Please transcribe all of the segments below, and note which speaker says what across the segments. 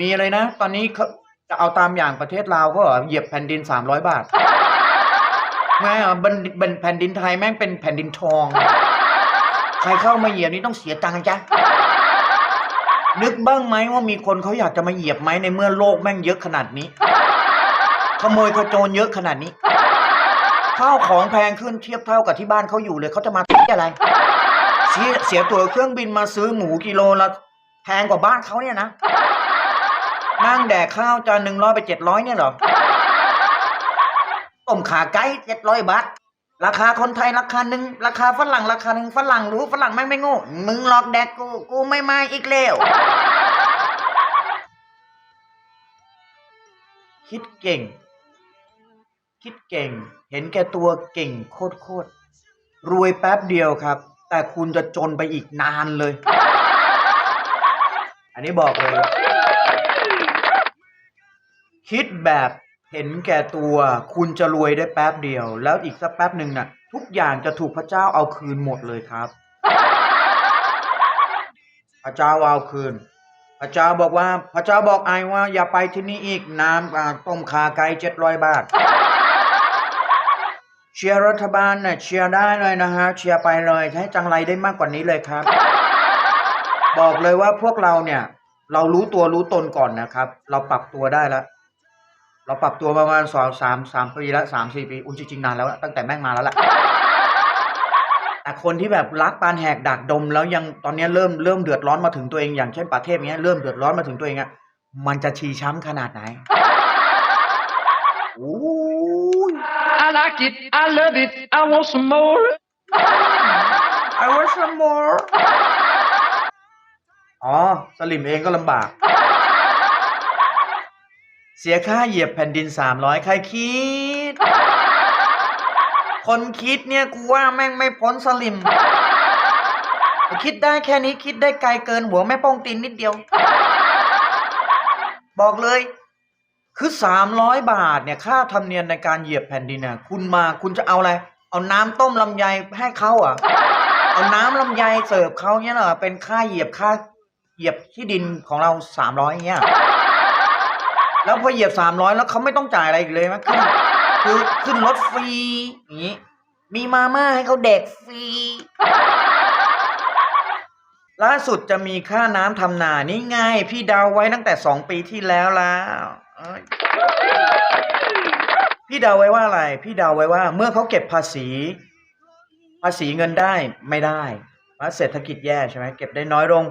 Speaker 1: มีอะไรนะ ตอนนี้เขาจะเอาตามอย่างประเทศลาวก็เหรอเหยียบแผ่นดินสามร้อยบาทแม่บันบันแผ่นดินไทยแม่งเป็นแผ่นดินทอง ใครเข้ามาเหยียบนี่ต้องเสียตังค์จ้ะนึกบ้างไหมว่ามีคนเขาอยากจะมาเหยียบไหมในเมื่อโลกแม่งเยอะขนาดนี้ ขโมยขโจรเยอะขนาดนี้ ข้าวของแพงขึ้นเทียบเท่ากับที่บ้านเขาอยู่เลยเขาจะมาติอะไร เสียเสียตั๋วเครื่องบินมาซื้อหมูกิโลละแพงกว่าบ้านเขาเนี่ยนะ นั่งแดกข้าวจานหนึ่งร้อยไปเจ็ดร้อยเนี่ยเหรอต้มขาไก่เจ็ดร้อยบาท ราคาคนไทยราคาหนึ่งราคาฝรั่งราคาหนึ่งฝรั่งรู้ฝรั่งแม่งไม่โง่มึงหลอกแดกกูกูไม่มาอีกแล้ว คิดเก่ง คิดเก่ง เห็นแก่ตัวเก่งโคตรโคตรรวยแป๊บเดียวครับ แต่คุณจะจนไปอีกนานเลย อันนี้บอกเลย คิดแบบเห็นแก่ตัวคุณจะรวยได้แป๊บเดียว แล้วอีกสักแป๊บหนึ่งน่ะ ทุกอย่างจะถูกพระเจ้าเอาคืนหมดเลยครับ พระเจ้าเอาคืน พระเจ้าบอกว่า พระเจ้าบอกไอว่า อย่าไปที่นี่อีกน้ำอ่าต้มขาไก่เจ็ดร้อยบาทเชียร์รัฐบาลน่ะเชียร์ได้เลยนะฮะเชียร์ไปเลยให้จังไรได้มากกว่านี้เลยครับ บอกเลยว่าพวกเราเนี่ย เรารู้ตัวรู้ตนก่อนนะครับ เราปรับตัวได้แล้ว เราปรับตัวประมาณสองสามสามปีแล้วสามสี่ปีอุ้ยจริงๆนานแล้วอะตั้งแต่แม่งมาแล้วแหละ แต่คนที่แบบรักปานแหกดักดมแล้วยังตอนนี้เริ่มเริ่มเดือดร้อนมาถึงตัวเองอย่างเช่นประเทศเนี้ยเริ่มเดือดร้อนมาถึงตัวเองอะมันจะชีช้ำขนาดไหนโอ้ย
Speaker 2: I like it. I love it. I want some more.
Speaker 1: I want some more อ๋อ สลิมเองก็ลำบาก เสียค่าเหยียบแผ่นดินสามร้อยใครคิด คนคิดเนี่ยกูว่าแม่งไม่พ้นสลิม คิดได้แค่นี้คิดได้ไกลเกินหัวแม่ป้องตีนนิดเดียว บอกเลย คือสามร้อยบาทเนี่ยค่าธรรมเนียมในการเหยียบแผ่นดินน่ะคุณมาคุณจะเอาอะไร เอาน้ำต้มลำไยให้เขาอะ เอาน้ำลำไยเสิร์ฟเขาเนี่ยเหรอเป็นค่าเหยียบค่าเหยียบที่ดินของเราสามร้อยเงี้ย แล้วพอเหยียบสามร้อยแล้วเขาไม่ต้องจ่ายอะไรอีกเลยมั้ยขึ้นคือขึ้นรถฟรีอย่างนี้ มีมาม่าให้เขาเด็กฟรี ล่าสุดจะมีค่าน้ำทำนานี่ไงพี่ดาวไว้ตั้งแต่สองปีที่แล้วแล้วพี่ดาวไว้ว่าอะไร พี่ดาวไว้ว่า เมื่อเขาเก็บภาษี ภาษีเงินได้ไม่ได้เพราะเศรษฐกิจแย่ใช่ไหมเก็บได้น้อยลง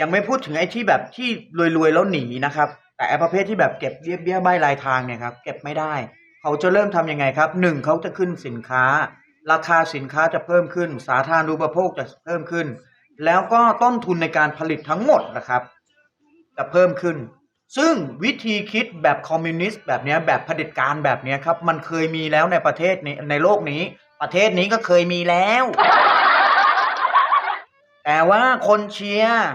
Speaker 1: ยังไม่พูดถึงไอ้ที่แบบที่รวยๆแล้วหนีนะครับ แต่ไอ้ประเภทที่แบบเก็บเบี้ยเบี้ยใบรายทางเนี่ยครับเก็บไม่ได้ เขาจะเริ่มทำยังไงครับหนึ่งเขาจะขึ้นสินค้า ราคาสินค้าจะเพิ่มขึ้น สาธารณูปโภคจะเพิ่มขึ้น แล้วก็ต้นทุนในการผลิตทั้งหมดนะครับ จะเพิ่มขึ้น ซึ่งวิธีคิดแบบคอมมิวนิสต์แบบเนี้ยแบบเผด็จการแบบเนี้ยครับ มันเคยมีแล้วในประเทศนี้ในโลกนี้ ประเทศนี้ก็เคยมีแล้ว แต่ว่าคนเชียร์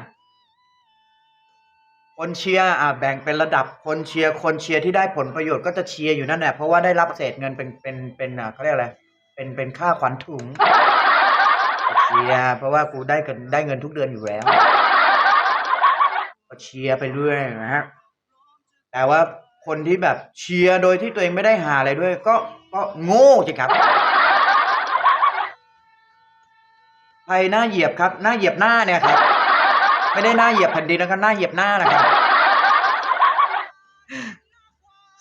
Speaker 1: คนเชียร์อะแบ่งเป็นระดับคนเชียร์คนเชียร์ที่ได้ผลประโยชน์ก็จะเชียร์อยู่นั่นแหละเพราะว่าได้รับเศษเงินเป็นเป็นเป็นอะเขาเรียกอะไรเป็นเป็นค่าขวัญถุงเชียร์เพราะว่ากูได้เงินได้เงินทุกเดือนอยู่แล้วก็เชียร์ไปเรื่อยนะฮะแต่ว่าคนที่แบบเชียร์โดยที่ตัวเองไม่ได้หาอะไรด้วย ก็ก็โง่สิครับใครหน้าเหยียบครับ หน้าเหยียบหน้าเนี่ยครับ ไม่ได้หน้าเหยียบแผ่นดินนะครับหน้าเหยียบหน้านะครับ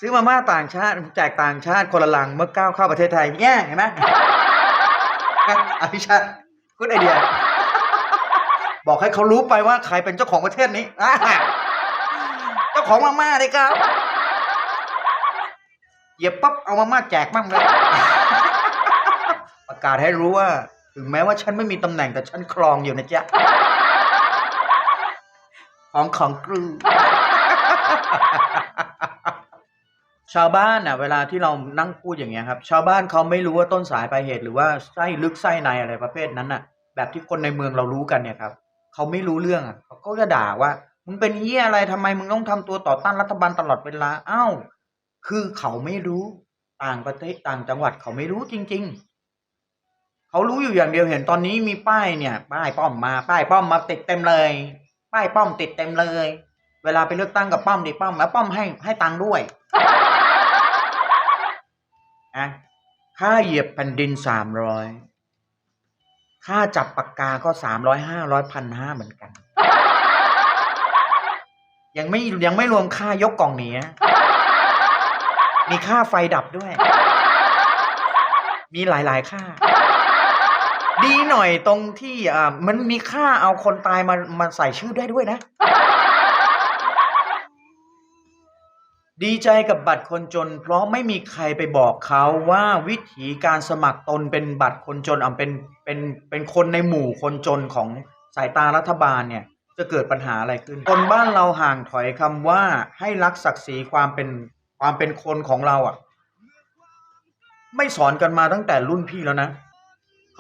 Speaker 1: ซื้อมาม่าต่างชาติแจกต่างชาติคนละลังเมื่อก้าวเข้าประเทศไทยเนี่เห็นไหมอภิชาติคุณไอเดีย บอกให้เขารู้ไปว่าใครเป็นเจ้าของประเทศนี้เจ้าของมาม่าเลยครับเหยียบปั๊บเอามาม่าแจกมั่งเลยประกาศให้รู้ว่า ถึงแม้ว่าฉันไม่มีตำแหน่งแต่ฉันครองอยู่นะจ๊ะ องของกรูชาวบ้านน่ะ เวลาที่เรานั่งพูดอย่างเงี้ยครับ ชาวบ้านเขาไม่รู้ว่าต้นสายปลายเหตุ หรือว่าไส้ลึกไส้ในอะไรประเภทนั้นน่ะ แบบที่คนในเมืองเรารู้กันเนี่ยครับเขาไม่รู้เรื่องอะเขาก็จะด่าว่ามึงเป็นเหี้ยอะไรทำไมมึงต้องทำตัวต่อต้านรัฐบาลตลอดเวลาอ้าวคือเขาไม่รู้ต่างประเทศต่างจังหวัดเขาไม่รู้จริง ๆ เขารู้อยู่อย่างเดียวเห็นตอนนี้มีป้ายเนี่ย ป้ายป้อมมาป้ายป้อมมาติดเต็มเลย ป้ายป้อมติดเต็มเลย เวลาไปเลือกตั้งกับป้อมดิป้อมแล้วป้อมให้ให้ตังค์ด้วยนะค่าเหยียบแผ่นดินสามร้อยค่าจับปากกาก็สามร้อยห้าร้อยพันห้าเหมือนกัน ยังไม่ยังไม่รวมค่ายกกล่องหนีนะมีค่าไฟดับด้วย มีหลายๆค่า ดีหน่อยตรงที่อ่ามันมีค่าเอาคนตายมามาใส่ชื่อได้ด้วยนะ ดีใจกับบัตรคนจน เพราะไม่มีใครไปบอกเขาว่าวิธีการสมัครตนเป็นบัตรคนจนอะเป็นเป็นเป็นคนในหมู่คนจนของสายตารัฐบาลเนี่ย จะเกิดปัญหาอะไรขึ้น คนบ้านเราห่างถอยคำว่าให้รักศักดิ์ศรีความเป็นความเป็นคนของเราอะ ไม่สอนกันมาตั้งแต่รุ่นพี่แล้วนะ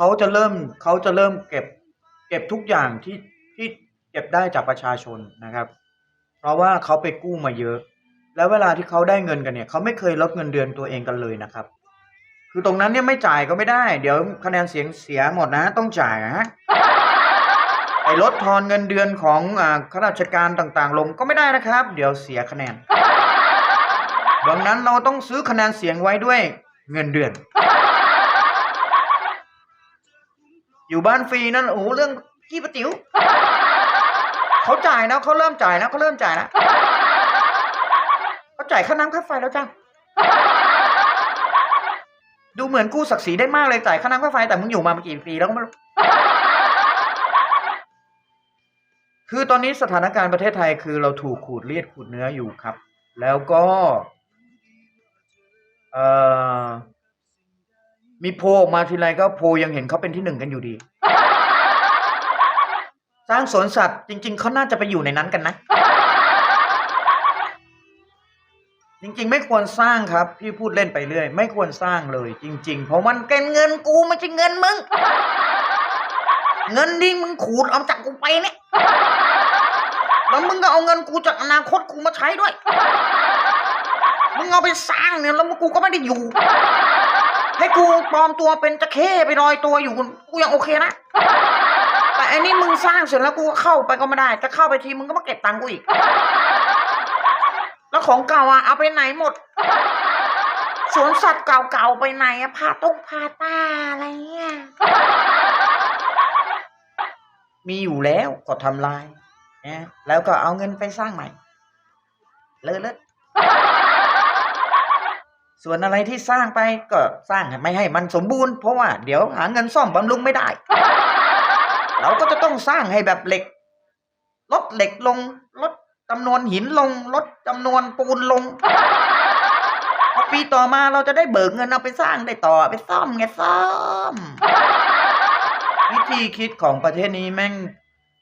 Speaker 1: เขาจะเริ่มเขาจะเริ่มเก็บ เก็บทุกอย่างที่ที่เก็บได้จากประชาชนนะครับ เพราะว่าเขาไปกู้มาเยอะ แล้วเวลาที่เขาได้เงินกันเนี่ยเขาไม่เคยลดเงินเดือนตัวเองกันเลยนะครับ คือตรงนั้นเนี่ยไม่จ่ายก็ไม่ได้ เดี๋ยวคะแนนเสียงเสียหมดนะ ต้องจ่ายนะไอ้ลดทอนเงินเดือนของอ่าข้าราชการต่างๆ ลงก็ไม่ได้นะครับ เดี๋ยวเสียคะแนนดังนั้นเราต้องซื้อคะแนนเสียงไว้ด้วยเงินเดือน อยู่บ้านฟรีนั่นโอ้โหเรื่องขี้ปะติ๋วเขาจ่ายนะเขาเริ่มจ่ายนะเขาเริ่มจ่ายนะเขาจ่ายค่าน้ำค่าไฟแล้วจ้าดูเหมือนกู้ศักดิ์ศรีได้มากเลยจ่ายค่าน้ำค่าไฟแต่มึงอยู่มาเมื่อกี่ปีแล้วก็ไม่รู้คือตอนนี้สถานการณ์ประเทศไทยคือเราถูกขูดเลียดขูดเนื้ออยู่ครับ แล้วก็ เอ่อ มีโพลออกมาทีไรก็โพลยังเห็นเขาเป็นที่หนึ่งกันอยู่ดี สร้างสวนสัตว์จริง ๆเขาน่าจะไปอยู่ในนั้นกันนะ จริง ๆ ไม่ควรสร้างครับ พี่พูดเล่นไปเรื่อย ไม่ควรสร้างเลย จริง ๆ เพราะมันเป็นเงินกูไม่ใช่เงินมึง เงินที่มึงขูดเอาจากกูไปเนี่ยแล้วมึงก็เอาเงินกูจากอนาคตกูมาใช้ด้วย มึงเอาไปสร้างเนี่ยแล้วมึงกูก็ไม่ได้อยู่ ให้กูปลอมตัวเป็นตะเข้ไปลอยตัวอยู่กูยังโอเคนะ แต่อันนี้มึงสร้างเสร็จแล้วกูเข้าไปก็ไม่ได้ จะเข้าไปทีมึงก็มาเก็บตังค์กูอีก แล้วของเก่าอะเอาไปไหนหมด สวนสัตว์เก่าๆไปไหนอะพาต้งพาตาอะไรเงี้ย มีอยู่แล้วก็ทำลายนะแล้วก็เอาเงินไปสร้างใหม่ เลอะเลอะ ส่วนอะไรที่สร้างไปก็สร้างไม่ให้มันสมบูรณ์เพราะว่าเดี๋ยวหาเงินซ่อมบำรุงไม่ได้ เราก็จะต้องสร้างให้แบบเหล็ก ลดเหล็กลง ลดจำนวนหินลง ลดจำนวนปูนลงพอปีต่อมาเราจะได้เบิกเงินเอาไปสร้างได้ต่อไปซ่อมไงซ่อม วิธีคิดของประเทศนี้แม่ง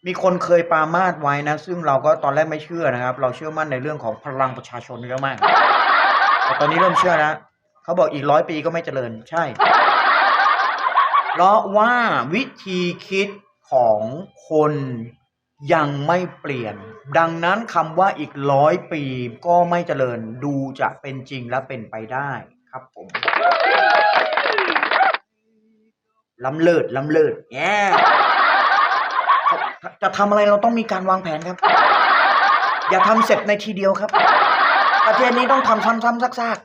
Speaker 1: มีคนเคยปามาสไว้นะ ซึ่งเราก็ตอนแรกไม่เชื่อนะครับ เราเชื่อมั่นในเรื่องของพลังประชาชนเยอะมาก แต่ตอนนี้เริ่มเชื่อแล้วเขาบอกอีกร้อยปีก็ไม่เจริญ ใช่ เพราะว่าวิธีคิดของคนยังไม่เปลี่ยน ดังนั้นคำว่าอีกร้อยปีก็ไม่เจริญดูจะเป็นจริงและเป็นไปได้ครับผมล้ำเลิศล้ำเลิศแง่จะจะทำอะไรเราต้องมีการวางแผนครับ อย่าทำเสร็จในทีเดียวครับ ประเทศนี้ต้องทำซ้ำๆซาก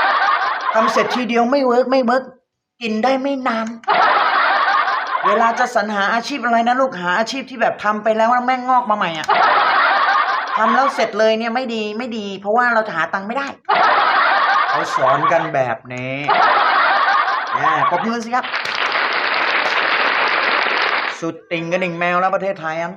Speaker 1: ๆทำเสร็จทีเดียวไม่เวิร์กไม่เวิร์กกินได้ไม่นาน เวลาจะสรรหาอาชีพอะไรนะลูกหาอาชีพที่แบบทำไปแล้วแล้วแม่งงอกมาใหม่อะทำแล้วเสร็จเลยเนี่ยไม่ดีไม่ดี เพราะว่าเราจะหาตังค์ไม่ได้ เขาสอนกันแบบนี้แหมปรบมือสิครับ สุดติ่งกระดิ่งแมวแล้วประเทศไทยอะ